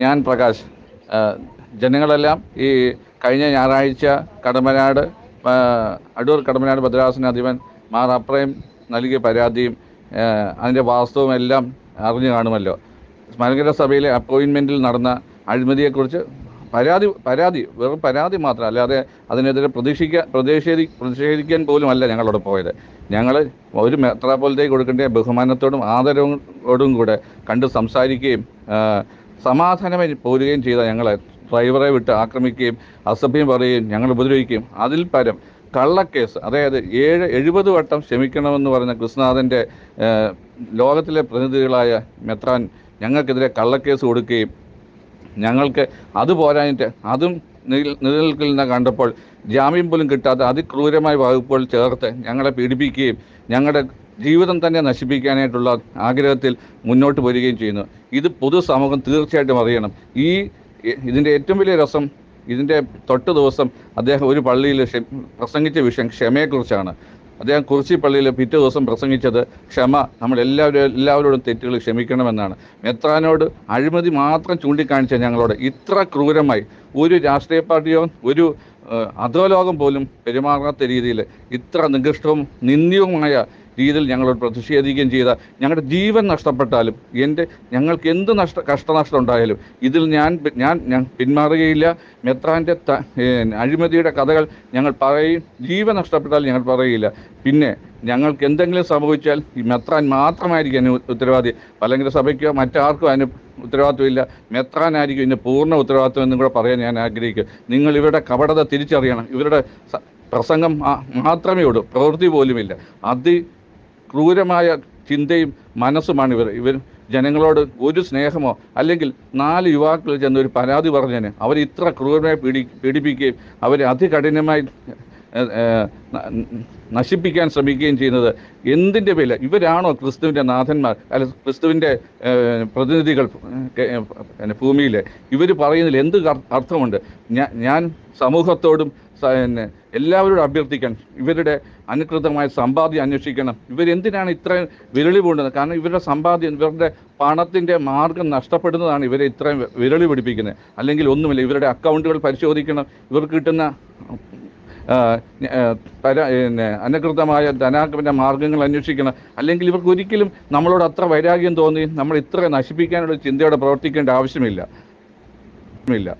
ഞാൻ പ്രകാശ് ജനങ്ങളെല്ലാം ഈ കഴിഞ്ഞ ഞായറാഴ്ച കടമനാട് അടൂർ കടമനാട് ഭദ്രാസന അധിപൻ മാർ അപ്രയം നൽകിയ പരാതിയും അതിന്റെ വാസ്തവം എല്ലാം അറിഞ്ഞു കാണുമല്ലോ. മലങ്കര സഭയിലെ അപ്പോയിൻമെന്റിൽ നടന്ന അഴിമതിയെക്കുറിച്ച് പരാതി പരാതി വെറും പരാതി മാത്രം അല്ലാതെ അതിനെതിരെ പ്രതീക്ഷിക്കാൻ പ്രതിഷേധി പ്രതിഷേധിക്കാൻ പോലും അല്ല ഞങ്ങളോട് പോയത്. ഞങ്ങൾ ഒരു മെത്രാപോലത്തേക്ക് കൊടുക്കേണ്ട ബഹുമാനത്തോടും ആദരവോടും കൂടെ കണ്ട് സംസാരിക്കുകയും സമാധാനമായി പോരുകയും ചെയ്ത ഞങ്ങളെ ഡ്രൈവറെ വിട്ട് ആക്രമിക്കുകയും അസഭ്യം പറയുകയും ഞങ്ങൾ ഉപദ്രവിക്കുകയും അതിൽ പരം കള്ളക്കേസ് അതായത് ഏഴ് എഴുപത് വട്ടം ക്ഷമിക്കണമെന്ന് പറഞ്ഞ കൃഷ്ണനാഥന്റെ ലോകത്തിലെ പ്രതിനിധികളായ മെത്രാൻ ഞങ്ങൾക്കെതിരെ കള്ളക്കേസ് കൊടുക്കുകയും ഞങ്ങൾക്ക് അത് പോരാഞ്ഞിട്ട് അതും നിൽ- നിലനിൽക്കില്ലെന്ന് കണ്ടപ്പോൾ ജാമ്യം പോലും കിട്ടാത്ത അതിക്രൂരമായ വകുപ്പുകൾ ചേർത്ത് ഞങ്ങളെ പീഡിപ്പിക്കുകയും ഞങ്ങളുടെ ജീവിതം തന്നെ നശിപ്പിക്കാനായിട്ടുള്ള ആഗ്രഹത്തിൽ മുന്നോട്ട് വരികയും ചെയ്യുന്നു. ഇത് പൊതുസമൂഹം തീർച്ചയായിട്ടും അറിയണം. ഈ ഇതിന്റെ ഏറ്റവും വലിയ രസം ഇതിന്റെ തൊട്ട് ദിവസം അദ്ദേഹം ഒരു പള്ളിയിൽ പ്രസംഗിച്ച വിഷയം ക്ഷമയെക്കുറിച്ചാണ്. അദ്ദേഹം കുറിച്ചി പള്ളിയിൽ പിറ്റേ ദിവസം പ്രസംഗിച്ചത് ക്ഷമ നമ്മൾ എല്ലാവരും എല്ലാവരോടും തെറ്റുകൾ ക്ഷമിക്കണമെന്നാണ്. മെത്രാനോട് അഴിമതി മാത്രം ചൂണ്ടിക്കാണിച്ച ഞങ്ങളോട് ഇത്ര ക്രൂരമായി ഒരു രാഷ്ട്രീയ പാർട്ടിയോ ഒരു അധോലോകം പോലും പെരുമാറാത്ത രീതിയിൽ ഇത്ര നികൃഷ്ടവും നിന്ദ്യവുമായ രീതിയിൽ ഞങ്ങളോട് പ്രതിഷേധിക്കുകയും ചെയ്ത ഞങ്ങളുടെ ജീവൻ നഷ്ടപ്പെട്ടാലും എന്റെ ഞങ്ങൾക്ക് എന്ത് നഷ്ട കഷ്ടനഷ്ടം ഉണ്ടായാലും ഇതിൽ ഞാൻ ഞാൻ പിന്മാറുകയില്ല. മെത്രാന്റെ അഴിമതിയുടെ കഥകൾ ഞങ്ങൾ പറയും. ജീവൻ നഷ്ടപ്പെട്ടാൽ ഞങ്ങൾ പറയുകയില്ല പിന്നെ ഞങ്ങൾക്ക് എന്തെങ്കിലും സംഭവിച്ചാൽ ഈ മെത്രാൻ മാത്രമായിരിക്കും അതിന് ഉത്തരവാദി. അല്ലെങ്കിൽ സഭയ്ക്കോ മറ്റാർക്കും അതിന് ഉത്തരവാദിത്വമില്ല. മെത്രാനായിരിക്കും ഇതിന് പൂർണ ഉത്തരവാദിത്വം എന്നും കൂടെ പറയാൻ ഞാൻ ആഗ്രഹിക്കും നിങ്ങൾ ഇവരുടെ കപടത തിരിച്ചറിയണം. ഇവരുടെ പ്രസംഗം മാത്രമേ ഉള്ളൂ. പ്രവൃത്തി പോലുമില്ല. അതി ക്രൂരമായ ചിന്തയും മനസ്സുമാണ് ഇവർ. ഇവർ ജനങ്ങളോട് ഒരു സ്നേഹമോ അല്ലെങ്കിൽ നാല് യുവാക്കൾ ചെന്ന് ഒരു പരാതി പറഞ്ഞതിന് അവർ ഇത്ര ക്രൂരമായി പീഡി പീഡിപ്പിക്കുകയും അവരെ അതികഠിനമായി നശിപ്പിക്കാൻ ശ്രമിക്കുകയും ചെയ്യുന്നത് എന്തിന്റെ പേരിൽ ഇവരാണോ ക്രിസ്തുവിന്റെ നാഥന്മാർ? അല്ല ക്രിസ്തുവിന്റെ പ്രതിനിധികൾ ഭൂമിയിൽ ഇവർ പറയുന്നതിൽ എന്ത് അർത്ഥമുണ്ട്? ഞാൻ സമൂഹത്തോടും പിന്നെ എല്ലാവരോടും അഭ്യർത്ഥിക്കണം ഇവരുടെ അനുകൃതമായ സമ്പാദ്യം അന്വേഷിക്കണം. ഇവരെന്തിനാണ് ഇത്രയും വിരളി പൂണ്ടുന്നത് കാരണം ഇവരുടെ സമ്പാദ്യം ഇവരുടെ പണത്തിന്റെ മാർഗം നഷ്ടപ്പെടുന്നതാണ് ഇവരെ ഇത്രയും വിരളി പിടിപ്പിക്കുന്നത്. അല്ലെങ്കിൽ ഒന്നുമില്ല ഇവരുടെ അക്കൗണ്ടുകൾ പരിശോധിക്കണം. ഇവർക്ക് കിട്ടുന്ന പിന്നെ അനുകൃതമായ ധനാഗമന മാർഗങ്ങൾ അന്വേഷിക്കണം. അല്ലെങ്കിൽ ഇവർക്ക് ഒരിക്കലും നമ്മളോട് അത്ര വൈരാഗ്യം തോന്നി നമ്മൾ ഇത്ര നശിപ്പിക്കാനുള്ള ചിന്തയോടെ പ്രവർത്തിക്കേണ്ട ആവശ്യമില്ല. ഇല്ല.